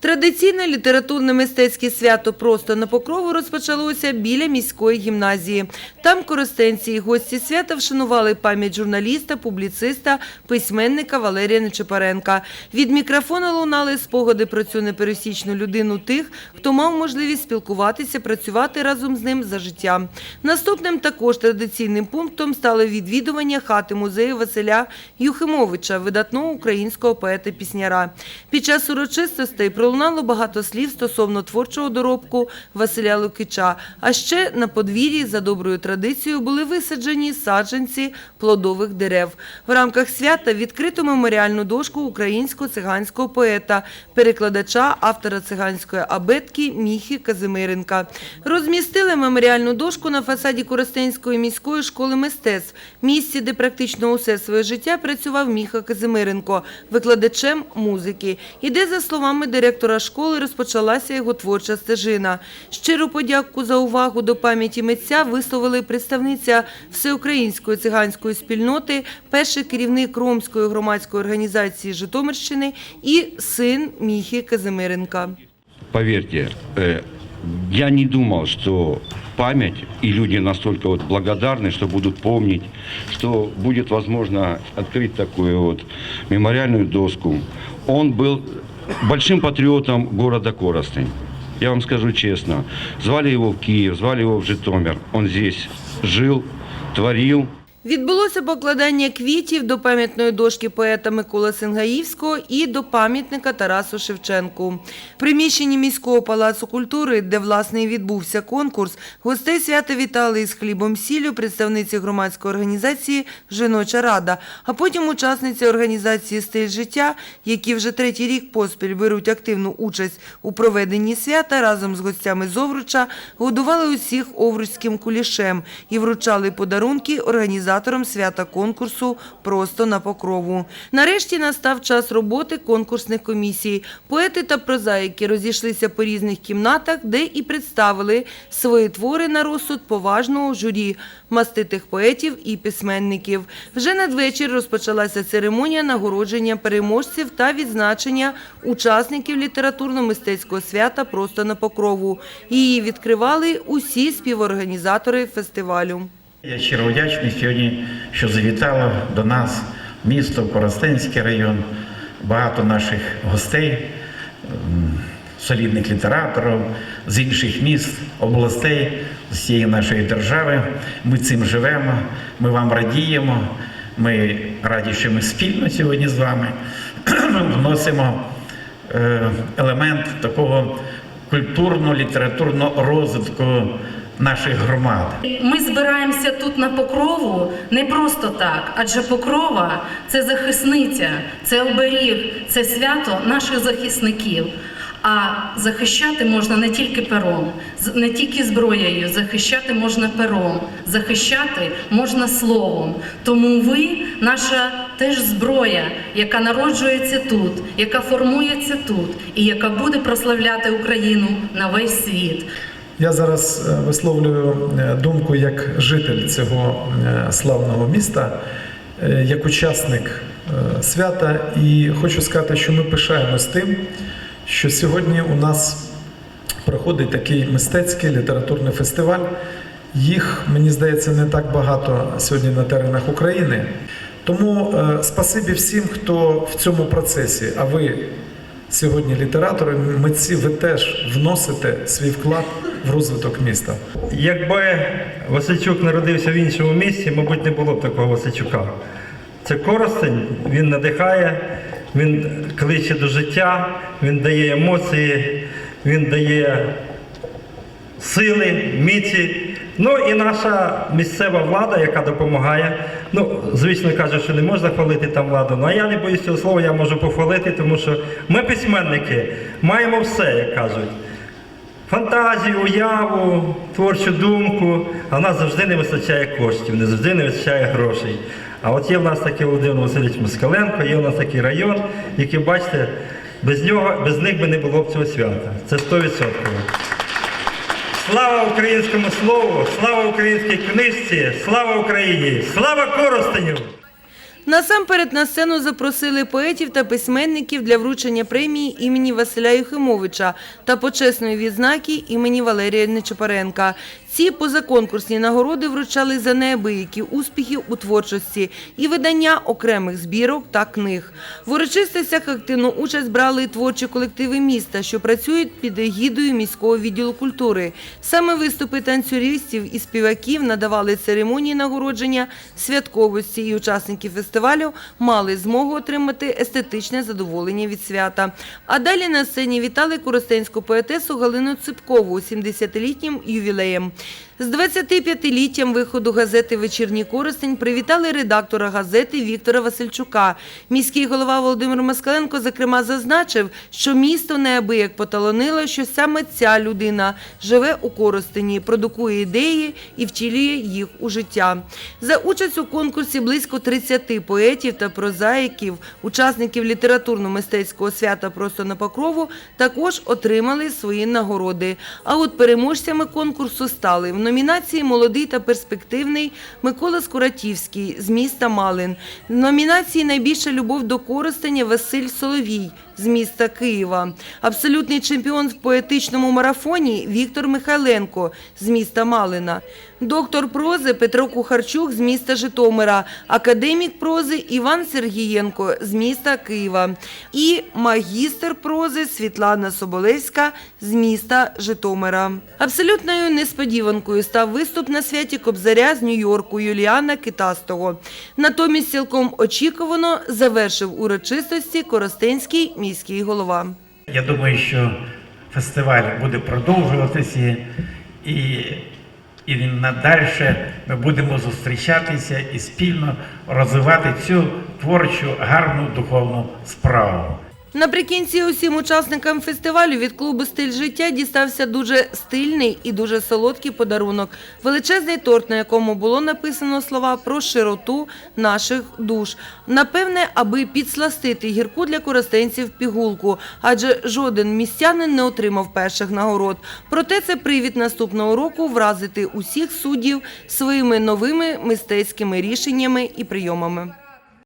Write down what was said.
Традиційне літературно-мистецьке свято «Просто на покрову» розпочалося біля міської гімназії. Там коростенці і гості свята вшанували пам'ять журналіста, публіциста, письменника Валерія Нечепаренка. Від мікрофона лунали спогади про цю непересічну людину тих, хто мав можливість спілкуватися, працювати разом з ним за життя. Наступним також традиційним пунктом стало відвідування хати музею Василя Юхимовича, видатного українського поета-пісняра. Під час урочистостей пролунало багато слів стосовно творчого доробку Василя Лукича. А ще на подвір'ї за доброю традицією були висаджені саджанці плодових дерев. В рамках свята відкрито меморіальну дошку українського циганського поета, перекладача, автора циганської абетки Міхи Казимиренка. Розмістили меморіальну дошку на фасаді Коростенської міської школи мистецтв, місці, де практично усе своє життя працював Міха Казимиренко, викладачем музики. І де, за словами директора школи, розпочалася його творча стежина. Щиру подяку за увагу до пам'яті митця висловили представниця Всеукраїнської циганської спільноти, перший керівник Ромської громадської організації Житомирщини і син Міхи Казимиренка. Поверьте, э, я не думал, что память и люди настолько вот благодарны, что будут помнить, что будет возможно открыть такую вот мемориальную доску. Он был большим патриотом города Коростень. Я вам скажу честно, звали его в Киев, звали его в Житомир. Он здесь жил, творил. Відбулося покладання квітів до пам'ятної дошки поета Миколи Сингаївського і до пам'ятника Тарасу Шевченку. В приміщенні міського палацу культури, де власне і відбувся конкурс, гостей свята вітали із хлібом сіллю представниці громадської організації Жіноча рада, а потім учасниці організації Стиль життя, які вже третій рік поспіль беруть активну участь у проведенні свята разом з гостями з Овруча, годували усіх овруцьким кулішем і вручали подарунки організаторам свята конкурсу просто на покрову. Нарешті настав час роботи конкурсних комісій. Поети та прозаїки розійшлися по різних кімнатах, де і представили свої твори на розсуд поважного журі маститих поетів і письменників. Вже надвечір розпочалася церемонія нагородження переможців та відзначення учасників літературно-мистецького свята просто на покрову. Її відкривали усі співорганізатори фестивалю. Я щиро вдячний сьогодні, що завітало до нас місто Коростенський район, багато наших гостей, солідних літераторів з інших міст, областей, з всієї нашої держави. Ми цим живемо, ми вам радіємо. Ми раді, що ми спільно сьогодні з вами вносимо е, елемент такого культурно-літературного розвитку наших громад. Ми збираємося тут на покрову не просто так, адже покрова це захисниця, це оберіг, це свято наших захисників. А захищати можна не тільки пером, не тільки зброєю, захищати можна пером, захищати можна словом. Тому ви наша теж зброя, яка народжується тут, яка формується тут і яка буде прославляти Україну на весь світ. Я зараз е, висловлюю е, думку як житель цього е, славного міста, як учасник свята, і хочу сказати, що ми пишаємось тим, що сьогодні у нас проходить такий мистецький літературний фестиваль. Їх, мені здається, не так багато сьогодні на теренах України. Тому спасибі всім, хто в цьому процесі. А ви сьогодні літератори, митці, ви теж вносите свій вклад в розвиток міста. Якби Васильчук народився в іншому місці, мабуть, не було б такого Васильчука. Це Коростень, він надихає, він кличе до життя, він дає емоції, він дає сили, міці. Ну і наша місцева влада, яка допомагає. Ну, звісно, кажуть, що не можна хвалити там владу. Ну а я не боюсь цього слова, я можу похвалити, тому що ми, письменники, маємо все, як кажуть. Фантазію, уяву, творчу думку, а в нас завжди не вистачає коштів, не завжди не вистачає грошей. А от є в нас такий Володимир Васильович Москаленко, є у нас такий район, який, бачите, без нього, без них би не було б цього свята. Це 100%. Слава українському слову, слава українській книжці, слава Україні, слава Коростеню! Насамперед на сцену запросили поетів та письменників для вручення премії імені Василя Юхимовича та почесної відзнаки імені Валерія Нечапаренка. Ці позаконкурсні нагороди вручали за неабиякі успіхи у творчості і видання окремих збірок та книг. В урочистостях активну участь брали творчі колективи міста, що працюють під егідою міського відділу культури. Саме виступи танцюристів і співаків надавали церемонії нагородження святковості, і учасники фестивалю мали змогу отримати естетичне задоволення від свята. А далі на сцені вітали коростенську поетесу Галину Ципкову 70-літнім ювілеєм. З 25-літтям виходу газети «Вечірній Коростень» привітали редактора газети Віктора Васильчука. Міський голова Володимир Москаленко, зокрема, зазначив, що місто неабияк поталонило, що саме ця людина живе у Коростені, продукує ідеї і втілює їх у життя. За участь у конкурсі близько 30 поетів та прозаїків, учасників літературно-мистецького свята «Просто на покрову» також отримали свої нагороди. А от переможцями конкурсу стали в номінації Молодий та перспективний Микола Скуратівський з міста Малин. В номінації Найбільша любов до користення Василь Соловій з міста Києва. Абсолютний чемпіон в поетичному марафоні Віктор Михайленко з міста Малина. Доктор прози Петро Кухарчук з міста Житомира, академік прози Іван Сергієнко з міста Києва і магістр прози Світлана Соболевська з міста Житомира. Абсолютною несподіванкою став виступ на святі Кобзаря з Нью-Йорку Юліана Китастого. Натомість цілком очікувано завершив урочистості Коростенський міський голова. Я думаю, що фестиваль буде продовжуватися і, і надальше ми будемо зустрічатися і спільно розвивати цю творчу, гарну духовну справу. Наприкінці усім учасникам фестивалю від клубу Стиль життя дістався дуже стильний і дуже солодкий подарунок. Величезний торт, на якому було написано слова про широту наших душ. Напевне, аби підсластити гірку для коростенців пігулку, адже жоден містянин не отримав перших нагород. Проте це привід наступного року вразити усіх суддів своїми новими мистецькими рішеннями і прийомами.